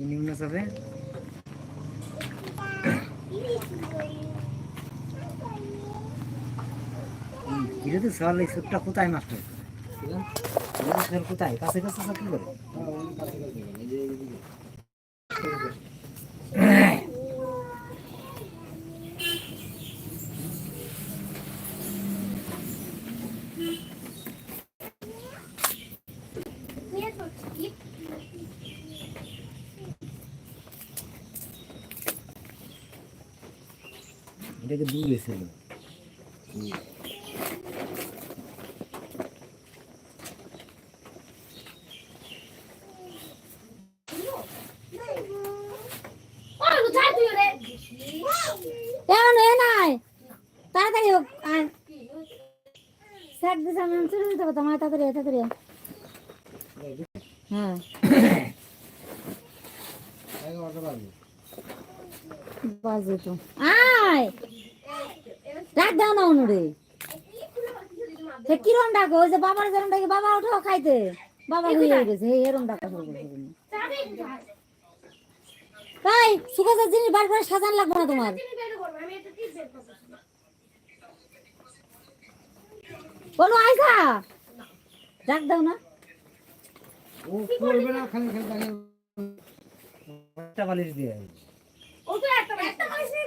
নিম্ন চাপে বিরোধী সওয়াল এই সুটটা কোথায় মাস্টার কোথায়? কাছে কাছে চাকরি করে? এটাকে দূরে ছিল নাই। তাড়াতাড়ি হোক আর স্যার দিছে আমি চলে যেতে পারতাম তাড়াতাড়ি তাড়াতাড়ি হ্যাঁ। বাজে তো। আয়! ডাক দাও না অনুরে। সে কিরম ডাকো ওই যে বাবার যেরম ডাকে বাবা ওঠো খাইতে। বাবা হয়ে গেছে এই এরম ডাকা শুরু করছে তাই সুগাজার জিনিস বার করে সাজান লাগবে না তোমার। বলো আয়সা ডাক দাও না। ও করবে না খালি খালি তাকে একটা বালিশ দিয়ে হ্যাঁ তো কা- একটা বালিশ নিয়ে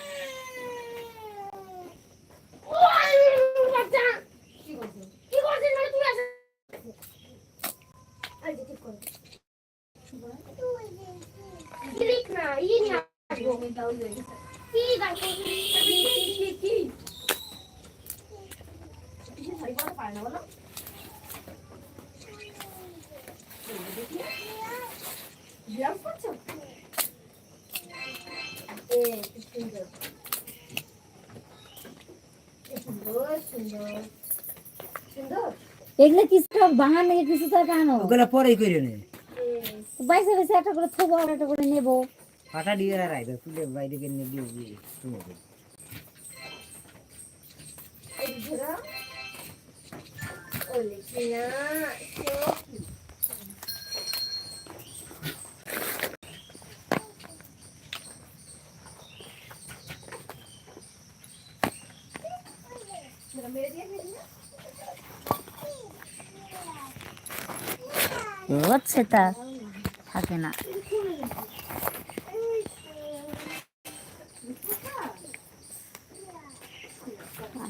এগুলো কিছু বাঙাল লেগে কিছু তো আনো ওগুলো পরেই করে নে। বাইসে বাইসে একটা করে থবো আর একটা করে নেব। ফাটা দিয়ে আর আইবে তুলে বাইরে নিয়ে দিয়ে দিয়ে তুমি হচ্ছে তা থাকে না।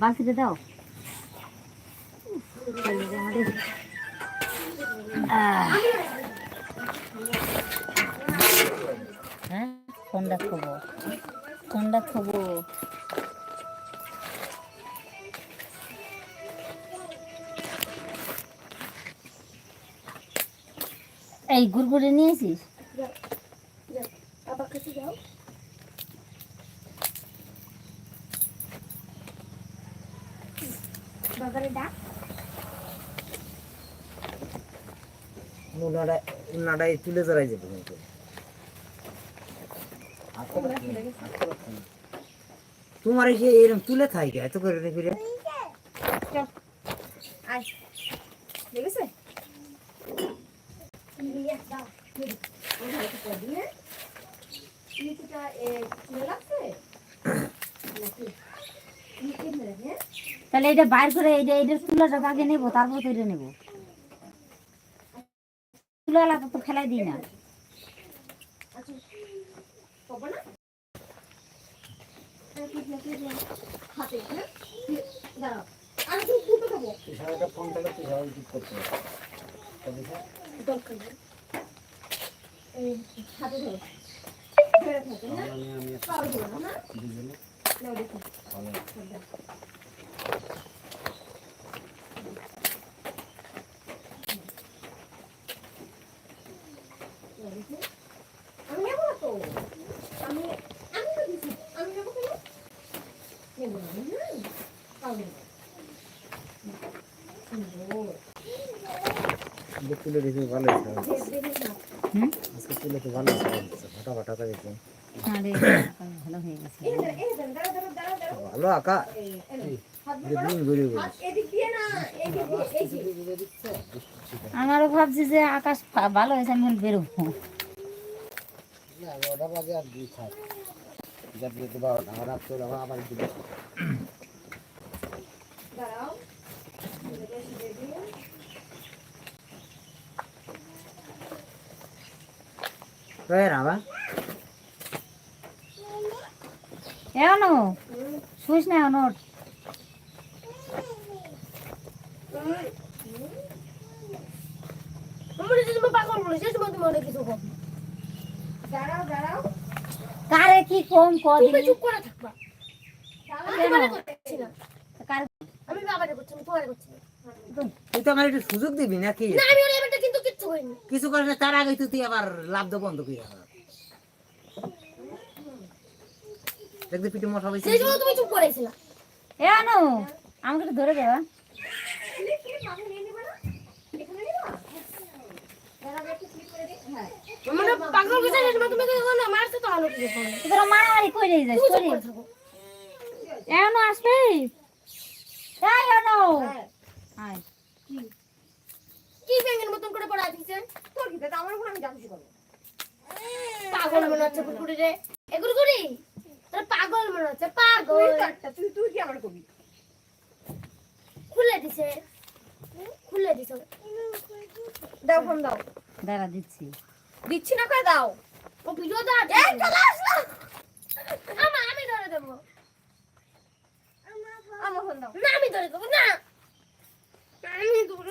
আমাদের আহ। হ্যাঁ? কোনটা খাব? কোনটা খাব? এই গুড়গুড়ে নিয়েছিস? নাড়াই তুলে চড়াই যাবে কিন্তু। তোমার এই এরকম তুলে থাকে এত করে রে ফিরে দেখেছে তাহলে এটা বাইর করে এটা এটা তুলাটা আগে নেব তারপর তো এটা নেব তুলাটা তো ফেলাই দিই না হাতে হ্যাঁ ধরো ধরে থাকে হ্যাঁ না দেখো আমি নেব না না হুম তুলে ভালো দেখ হুম? আজকে তুলে তো ভালো ফাটা ফাটা আরে ভালো হয়ে আঁকা আমারও ভাবছি যে আকাশ ভালো হয়েছে আমি বেরোবো এগারোটা বাজে আর দুই থাক যার দিতে বারোটা আমার রাত করে আবার দিবে দাঁড়াও এদিকে দিয়ে দিও কয়ের আবার এখনও শুইস না এখন ওঠ। কারে কি কম তুমি চুপ করে থাকবা। আমি কেন? তোমারে করছি না। কার আমি বাবারে করছি আমি তোমারে করছি তুই তো আমার একটু সুযোগ দিবি নাকি? না আমি ওর এবারটা কিন্তু কিচ্ছু হয়নি কিছু করিস না, তার আগে তো তুই আবার লাভ দো বন্ধ করে রাখ। দেখবি পিঠে মশা হয়েছে। সেই সময় তুমি চুপ করেছিলা। এখনও আমাকে একটু ধরে দেবা মানে পাগল বসে তুমি কিছু মারতে তো আলো তোরা মারামারি যাস আসবে? এই আয়। কি ব্যাঙের মতন করে পড়া দিছে তোর কি আমার উপর আমি পাগল মনে হচ্ছে পাগল মনে হচ্ছে পাগল। তুই কি আমার কবি? খুলে দিছে। খুলে দিছে। দাও ফোন দাও। দাঁড়া দিচ্ছি। দিচ্ছি না কই দাও। ও ভিডিও দাও এই চলে আসলো। আমা আমি ধরে দেব। আমা ফোন দাও। না আমি ধরে দেব না। আমি ধরে